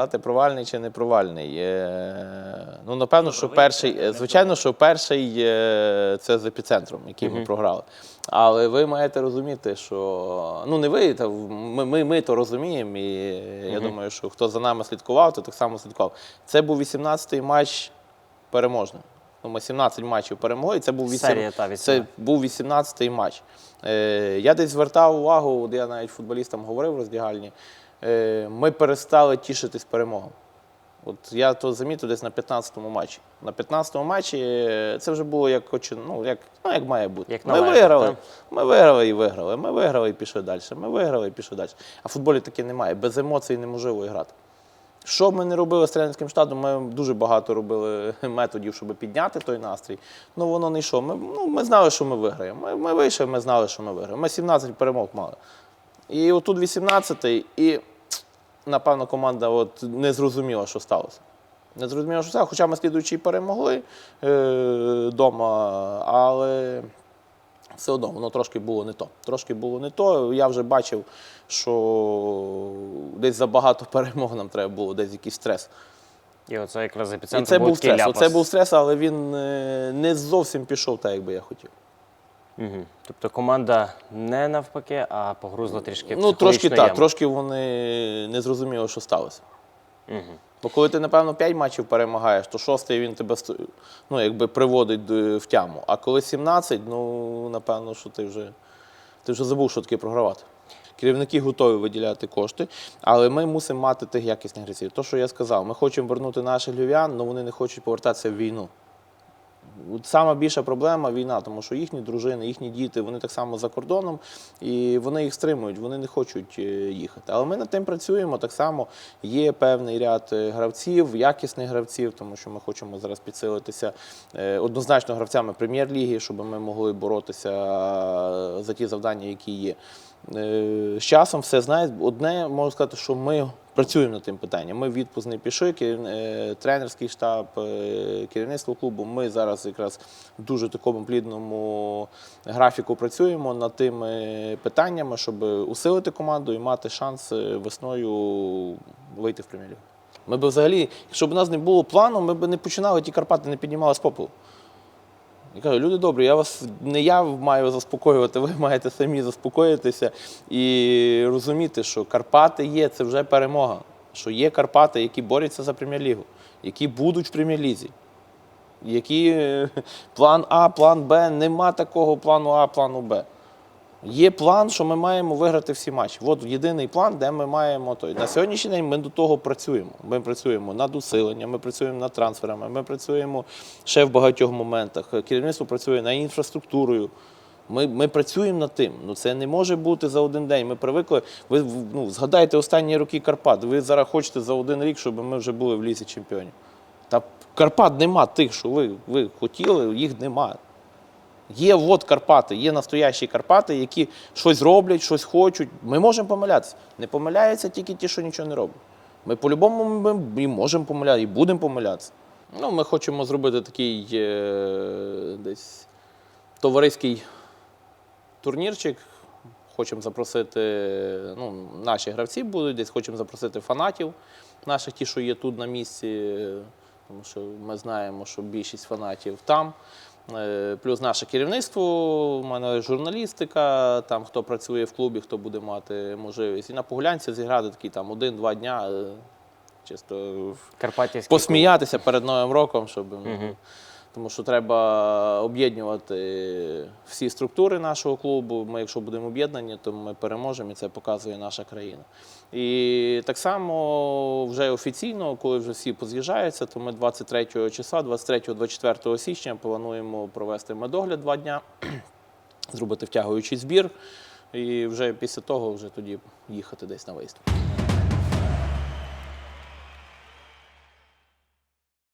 Сказати, провальний чи не провальний. Е, Ну, напевно, що перший, е, звичайно, що перший е, це з епіцентром, який ми програли. Але ви маєте розуміти, що ну не ви, та ми, ми, ми то розуміємо, і я думаю, що хто за нами слідкував, то так само слідкував. Це був 18-й матч переможний. Ну, ми 17 матчів перемогли, і це був 8... Серія, та, це 18. був 18-й матч. Е, я десь звертав увагу, от я навіть футболістам говорив в роздягальні. Е, ми перестали тішитись перемогою. От я то замітив десь на 15-му матчі. На 15-му матчі е, це вже було як, ну, як, ну, як має бути. Як ми виграли. так? Ми виграли і виграли. Ми виграли і пішли далі. Ми виграли і пішли далі. А в футболі таке немає. Без емоцій неможливо грати. Що б ми не робили з тренерським штатом, ми дуже багато робили методів, щоб підняти той настрій. Ну воно не йшло. Ми, ну, ми знали, що ми виграємо. Ми, ми вийшли, ми знали, що ми виграємо. Ми 17 перемог мали. І отут 18-й, і напевно команда от не зрозуміла, що сталося. Не зрозуміла, що сталося, хоча ми слідуючі перемогли вдома, але все одно воно трошки було не то. Трошки було не то. Я вже бачив, що десь забагато перемог нам треба було, десь якийсь стрес. І оце якраз І епіцентр це був був стрес. ляпас. Оце був стрес, але він е, не зовсім пішов так, як би я хотів. Мгм. Тобто команда не навпаки, а погрузла трішки Ну, трошки так, яму. трошки вони не зрозуміли, що сталося. Мгм. Бо коли ти, напевно, 5 матчів перемагаєш, то шостий він тебе ну, якби приводить в тяму. А коли 17, ну, напевно, що ти вже, ти вже забув, що таке програвати. Керівники готові виділяти кошти, але ми мусимо мати тих якісних гравців. То, що я сказав, ми хочемо вернути наших львів'ян, але вони не хочуть повертатися в війну. Сама більша проблема війна, тому що їхні дружини, їхні діти, вони так само за кордоном, і вони їх стримують, вони не хочуть е, їхати. Але ми над тим працюємо. Так само є певний ряд е, гравців, якісних гравців, тому що ми хочемо зараз підсилитися е, однозначно гравцями прем'єр-ліги, щоб ми могли боротися за ті завдання, які є. З часом все знає. Одне можу сказати, що ми працюємо над тим питанням. Ми в відпуск не пішли, е, тренерський штаб, е, керівництво клубу. Ми зараз якраз в дуже такому плідному графіку працюємо над тими питаннями, щоб усилити команду і мати шанс е, весною вийти в прем'єр-лігу. Ми б взагалі, якщо б у нас не було плану, ми б не починали ті Карпати, не піднімали з попелу. Я кажу, люди добрі, я вас не я маю заспокоювати, ви маєте самі заспокоїтися і розуміти, що Карпати є, це вже перемога. Що є Карпати, які борються за прем'єр-лігу, які будуть в прем'єр-лізі. Які е, план А, план Б, нема такого плану А, плану Б. Є план, що ми маємо виграти всі матчі. От єдиний план, де ми маємо той. На сьогоднішній день ми до того працюємо. Ми працюємо над усиленням, ми працюємо над трансферами, ми працюємо ще в багатьох моментах. Керівництво працює над інфраструктурою. Ми, ми працюємо над тим. Ну це не може бути за один день. Ми привикли. Ви ну, згадайте останні роки Карпат. Ви зараз хочете за один рік, щоб ми вже були в лісі чемпіонів. Та Карпат нема тих, що ви, ви хотіли, їх нема. Є от Карпати, є настоящі Карпати, які щось роблять, щось хочуть. Ми можемо помилятися. Не помиляються тільки ті, що нічого не роблять. Ми по-любому ми можемо помилятися, і будемо помилятися. Ну, ми хочемо зробити такий е, десь товариський турнірчик. Хочемо запросити, ну, наші гравці будуть, десь хочемо запросити фанатів наших, ті, що є тут на місці, тому що ми знаємо, що більшість фанатів там. Е, Плюс наше керівництво, у мене журналістика, там хто працює в клубі, хто буде мати можливість. І на Погулянці зіграти такі там один-два дня, е, чисто посміятися посміятися перед Новим роком, щоб ну, тому що треба об'єднувати всі структури нашого клубу. Ми, якщо будемо об'єднані, то ми переможемо, і це показує наша країна. І так само вже офіційно, коли вже всі поз'їжджаються, то ми 23 числа, 23-24 січня плануємо провести медогляд два дня, зробити втягуючий збір. І вже після того вже тоді їхати десь на виїзд.